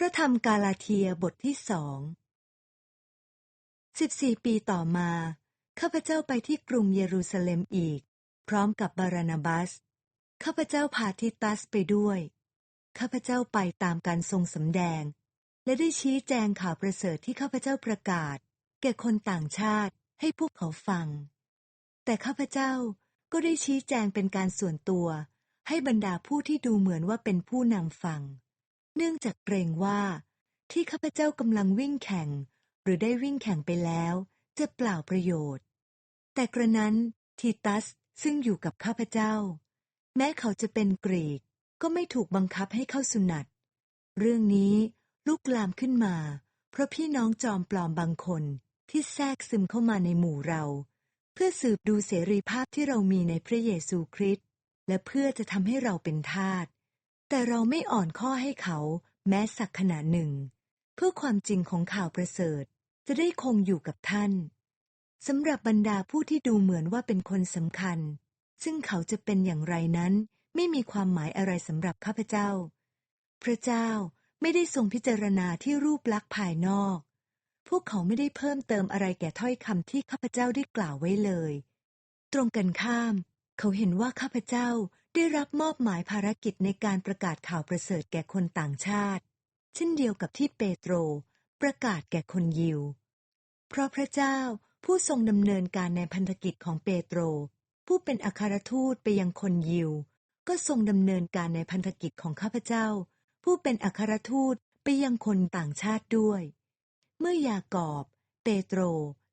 พระธรรมกาลาเทียบทที่สองสิบสี่ปีต่อมา ข้าพเจ้าไปที่กรุงเยรูซาเล็มอีก พร้อมกับบารานาบัส ข้าพเจ้าพาทิตัสไปด้วย ข้าพเจ้าไปตามการทรงสำแดง และได้ชี้แจงข่าวประเสริฐที่ข้าพเจ้าประกาศ แก่คนต่างชาติให้พวกเขาฟัง แต่ข้าพเจ้าก็ได้ชี้แจงเป็นการส่วนตัว ให้บรรดาผู้ที่ดูเหมือนว่าเป็นผู้นำฟัง เนื่องจากเกรงว่า ที่ข้าพเจ้ากำลังวิ่งแข่ง หรือได้วิ่งแข่งไปแล้ว จะเปล่าประโยชน์ แต่กระนั้นทีตัสซึ่งอยู่กับข้าพเจ้า แม้เขาจะเป็นกรีกก็ไม่ถูกบังคับให้เข้าสุนัตเรื่องนี้ลุกลามขึ้นมา เพราะพี่น้องจอมปลอมบางคนที่แทรกซึมเข้ามาในหมู่เรา เพื่อสืบดูเสรีภาพที่เรามีในพระเยซูคริสต์และเพื่อจะทำให้เราเป็นทาส แต่เราไม่อ่อนข้อให้เขาแม้สักขณะหนึ่ง เพื่อความจริงของข่าวประเสริฐ จะได้คงอยู่กับท่านสำหรับบรรดาผู้ที่ดูเหมือนว่าเป็นคนสำคัญ ซึ่งเขาจะเป็นอย่างไรนั้น ไม่มีความหมายอะไรสำหรับข้าพเจ้า พระเจ้าไม่ได้ทรงพิจารณาที่รูปลักษณ์ภายนอก พวกเขาไม่ได้เพิ่มเติมอะไรแก่ถ้อยคำที่ข้าพเจ้าได้กล่าวไว้เลย ตรงกันข้าม เขาเห็นว่าข้าพเจ้า ได้รับมอบหมายภารกิจในการประกาศข่าวประเสริฐแก่คนต่างชาติ เช่นเดียวกับที่เปโตร ประกาศแก่คนยิว เพราะพระเจ้าผู้ทรงดำเนินการในพันธกิจของเปโตร ผู้เป็นอัครทูตไปยังคนยิว ก็ทรงดำเนินการในพันธกิจของข้าพเจ้า ผู้เป็นอัครทูตไปยังคนต่างชาติด้วย เมื่อยากอบ เปโตร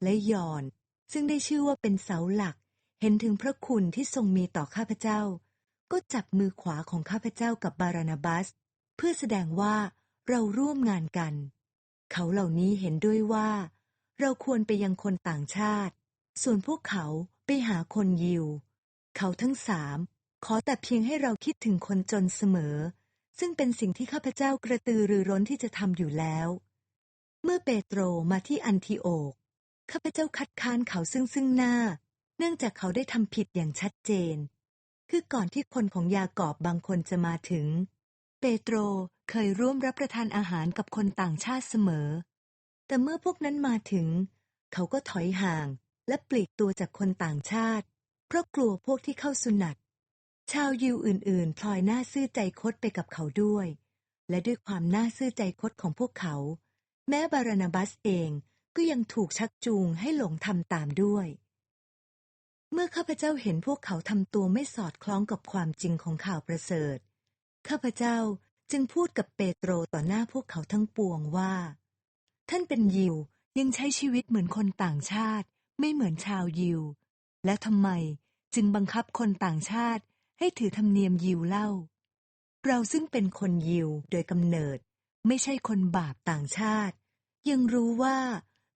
และยอน ซึ่งได้ชื่อว่าเป็นเสาหลัก เห็นถึงพระคุณที่ทรงมีต่อข้าพเจ้า ก็จับมือขวาของข้าพเจ้ากับบารานาบัส เพื่อแสดงว่าเราร่วมงานกัน เขาเหล่านี้เห็นด้วยว่า เราควรไปยังคนต่างชาติ ส่วนพวกเขาไปหาคนยิว เขาทั้งสามขอแต่เพียงให้เราคิดถึงคนจนเสมอ ซึ่งเป็นสิ่งที่ข้าพเจ้ากระตือรือร้นที่จะทำอยู่แล้ว เมื่อเปโตรมาที่อันทิโอก ข้าพเจ้าคัดค้านเขาซึ่งซึ่งหน้า เนื่องจากเขาได้ทำผิดอย่างชัดเจน คือก่อนที่คนของยากอบบางคนจะมาถึง เปโตรเคยร่วมรับประทานอาหารกับคนต่างชาติเสมอ แต่เมื่อพวกนั้นมาถึง เขาก็ถอยห่างและปลีกตัวจากคนต่างชาติ เพราะกลัวพวกที่เข้าสุนัตชาวยิวอื่นๆพลอยหน้าซื่อใจคดไปกับเขาด้วย และด้วยความหน่าซื่อใจคดของพวกเขา แม้บารานาบัสเองก็ยังถูกชักจูงให้หลงทำตามด้วย เมื่อข้าพเจ้าเห็นพวกเขาทำตัวไม่สอดคล้องกับความจริงของข่าวประเสริฐ ข้าพเจ้าจึงพูดกับเปโตรต่อหน้าพวกเขาทั้งปวงว่า ท่านเป็นยิวยังใช้ชีวิตเหมือนคนต่างชาติ ไม่เหมือนชาวยิว และทำไมจึงบังคับคนต่างชาติให้ถือธรรมเนียมยิวเล่า เราซึ่งเป็นคนยิวโดยกำเนิด ไม่ใช่คนบาปต่างชาติ ยังรู้ว่า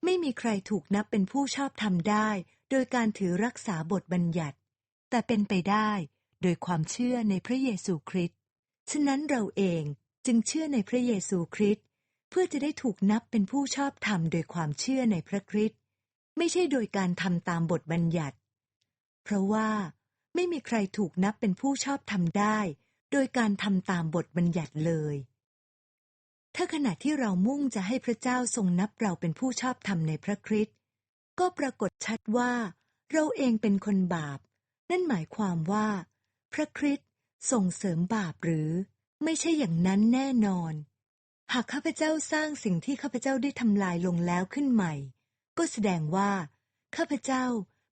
ไม่มีใครถูกนับเป็นผู้ชอบธรรมได้ โดยการถือรักษาบทบัญญัติ แต่เป็นไปได้โดยความเชื่อในพระเยซูคริสต์ ฉะนั้นเราเองจึงเชื่อในพระเยซูคริสต์เพื่อจะได้ถูกนับเป็นผู้ชอบธรรมโดยความเชื่อในพระคริสต์ไม่ใช่โดยการทำตามบทบัญญัติ เพราะว่าไม่มีใครถูกนับเป็นผู้ชอบธรรมได้ โดยการทำตามบทบัญญัติเลย ถ้าขณะที่เรามุ่งจะให้พระเจ้าทรงนับเราเป็นผู้ชอบธรรมในพระคริสต์ ก็ปรากฏชัดว่า เราเองเป็นคนบาป นั่นหมายความว่า พระคริสต์ส่งเสริมบาปหรือ ไม่ใช่อย่างนั้นแน่นอน หากข้าพเจ้าสร้างสิ่งที่ข้าพเจ้าได้ทำลายลงแล้วขึ้นใหม่ ก็แสดงว่าข้าพเจ้า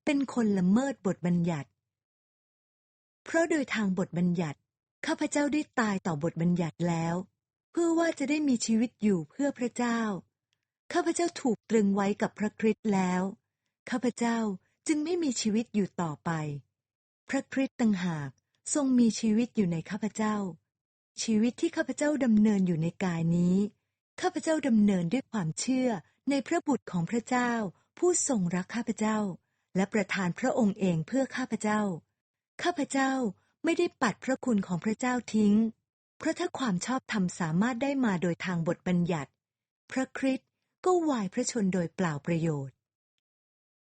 เป็นคนละเมิดบทบัญญัติ เพราะโดยทางบทบัญญัติ ข้าพเจ้าได้ตายต่อบทบัญญัติแล้ว เพื่อว่าจะได้มีชีวิตอยู่เพื่อพระเจ้า ข้าพเจ้าถูกตรึงไว้กับพระคริสต์แล้ว ข้าพเจ้าจึงไม่มีชีวิตอยู่ต่อไป พระคริสต์ต่างหากทรงมีชีวิตอยู่ในข้าพเจ้า ชีวิตที่ข้าพเจ้าดำเนินอยู่ในกายนี้ ข้าพเจ้าดำเนินด้วยความเชื่อในพระบุตรของพระเจ้า ผู้ทรงรักข้าพเจ้า และประทานพระองค์เองเพื่อข้าพเจ้า ข้าพเจ้าไม่ได้ปัดพระคุณของพระเจ้าทิ้ง เพราะถ้าความชอบธรรมสามารถได้มาโดยทางบทบัญญัติ พระคริสต์ ก็วายพระชนโดยเปล่าประโยชน์